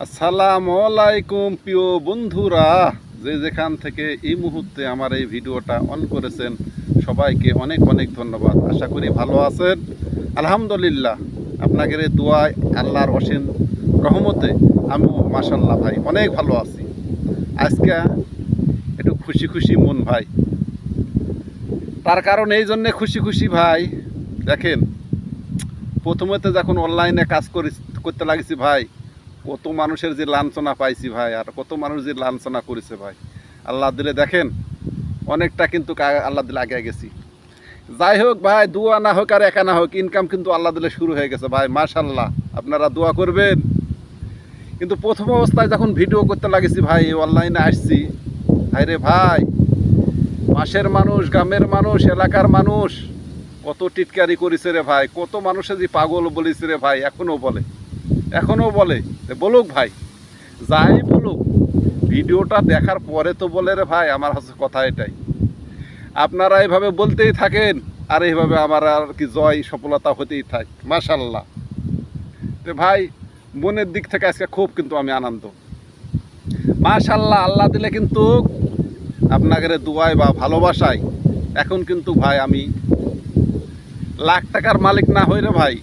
আসসালামু আলাইকুম, প্রিয় বন্ধুরা। যে যেখান থেকে এই মুহূর্তে আমার এই ভিডিওটা অন করেছেন, সবাইকে অনেক অনেক ধন্যবাদ। আশা করি ভালো আছেন। আলহামদুলিল্লাহ, আপনাদের দোয়ায় আল্লাহর অসীম রহমতে আমিও মাসাল্লাহ ভাই অনেক ভালো আছি। আজকে একটু খুশি খুশি মন ভাই। তার কারণ এই জন্যে খুশি খুশি ভাই, দেখেন, প্রথমে তো যখন অনলাইনে কাজ করি, করতে লাগেছি ভাই কত মানুষের যে লাঞ্ছনা পাইছি ভাই, আর কত মানুষ যে লাঞ্ছনা করেছে ভাই। আল্লাহ দিলে দেখেন, অনেকটা কিন্তু আল্লাহ দিলে আগে গেছি। যাই হোক ভাই, দুয়া না হোক আর একা না হোক ইনকাম কিন্তু আল্লাহ দিলে শুরু হয়ে গেছে ভাই মাশাল্লাহ আপনারা দোয়া করবেন। কিন্তু প্রথম অবস্থায় যখন ভিডিও করতে লাগেছি ভাই অনলাইনে আসছি ভাই রে ভাই মাসের মানুষ, গ্রামের মানুষ, এলাকার মানুষ, কত টিটকারি করেছে রে ভাই, কত মানুষে যে পাগল বলেছে রে ভাই, এখনও বলে। এখনও বলে বলুক ভাই, যাই বলুক, ভিডিওটা দেখার পরে তো বলে রে ভাই, আমার হচ্ছে কথা এটাই। আপনারা এইভাবে বলতেই থাকেন, আর এইভাবে আমার আর কি জয় সফলতা হতেই থাক, মাশাল্লাহ। তো ভাই, মনের দিক থেকে আজকে খুব কিন্তু আমি আনন্দ। মাশাল্লাহ, আল্লাহ দিলে কিন্তু আপনাদের দুয়ায় বা ভালোবাসায়, এখন কিন্তু ভাই আমি লাখ টাকার মালিক না হইরে ভাই,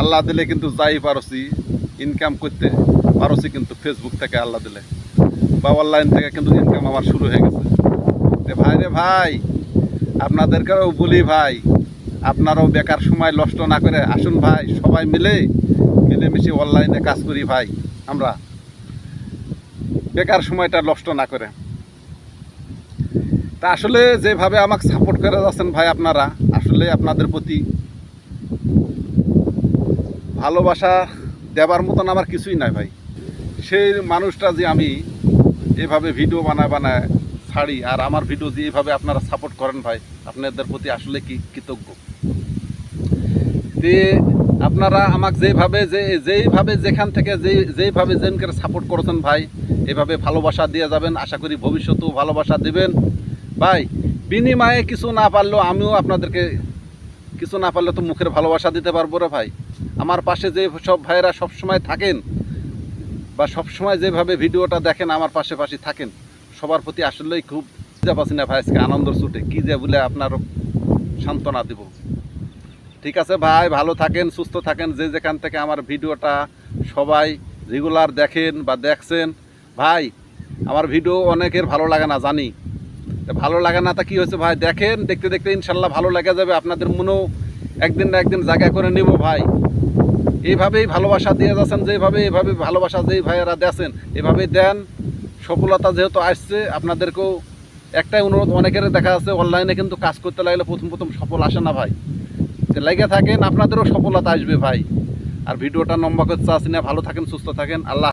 আল্লাহ দিলে কিন্তু যাই পারছি ইনকাম করতে পারছি কিন্তু ফেসবুক থেকে আল্লাহ দিলে। বা অনলাইন থেকে কিন্তু ইনকাম আমার শুরু হয়ে গেছে। ভাই রে ভাই, আপনাদেরকেও বলি ভাই, আপনারাও বেকার সময় নষ্ট না করে আসুন ভাই, সবাই মিলে মিলেমিশে অনলাইনে কাজ করি ভাই, আমরা। বেকার সময়টা নষ্ট না করে। তা আসলে যেভাবে আমাকে সাপোর্ট করে যাচ্ছেন ভাই আপনারা, আসলে আপনাদের প্রতি ভালোবাসা দেবার মতন আমার কিছুই নাই ভাই। সেই মানুষটা যে আমি এভাবে ভিডিও বানায় বানায় ছাড়ি, আর আমার ভিডিও যে এভাবে আপনারা সাপোর্ট করেন ভাই, আপনাদের প্রতি আসলে কি কৃতজ্ঞ? আপনারা আমাকে যেভাবে যে, যেইভাবে যেখান থেকে যে, যেইভাবে যেনকে সাপোর্ট করেছেন ভাই, এভাবে ভালোবাসা দিয়ে যাবেন। আশা করি ভবিষ্যতেও ভালোবাসা দিবেন। ভাই, বিনিময়ে কিছু না পারলেও আমিও আপনাদেরকে, কিছু না পারলে তো মুখের ভালোবাসা দিতে পারব রে ভাই। আমার পাশে যে সব ভাইয়েরা সব সময় থাকেন বা সব সময় যেভাবে ভিডিওটা দেখেন, আমার পাশে পাশে থাকেন, সবার প্রতি আসলেই খুব যা পাচ্ছি না ভাই, আজকে আনন্দ ছুটে। কী যে বলে আপনার সান্ত্বনা দিব। ঠিক আছে ভাই, ভালো থাকেন, সুস্থ থাকেন, যে যেখান থেকে আমার ভিডিওটা সবাই রেগুলার দেখেন বা দেখছেন। ভাই, আমার ভিডিও অনেকের ভালো লাগে না, জানি। ভালো লাগে না তা কী হয়েছে ভাই? দেখেন, দেখতে দেখতে ইনশাল্লাহ ভালো লেগে যাবে। আপনাদের মনেও একদিন না একদিন জায়গা করে নেব ভাই। এইভাবেই ভালোবাসা দিয়ে যাচ্ছেন, যেভাবে এভাবে ভালোবাসা যেই ভাইয়েরা দেন এভাবেই দেন। সফলতা যেহেতু আসছে, আপনাদেরকেও একটাই অনুরোধ, অনেকের দেখা যাচ্ছে অনলাইনে কিন্তু কাজ করতে লাগলে প্রথম প্রথম সফল আসে না ভাই। লেগে থাকেন, আপনাদেরও সফলতা আসবে ভাই। আর ভিডিওটা নম্বর করতে আসি না, ভালো থাকেন, সুস্থ থাকেন, আল্লাহ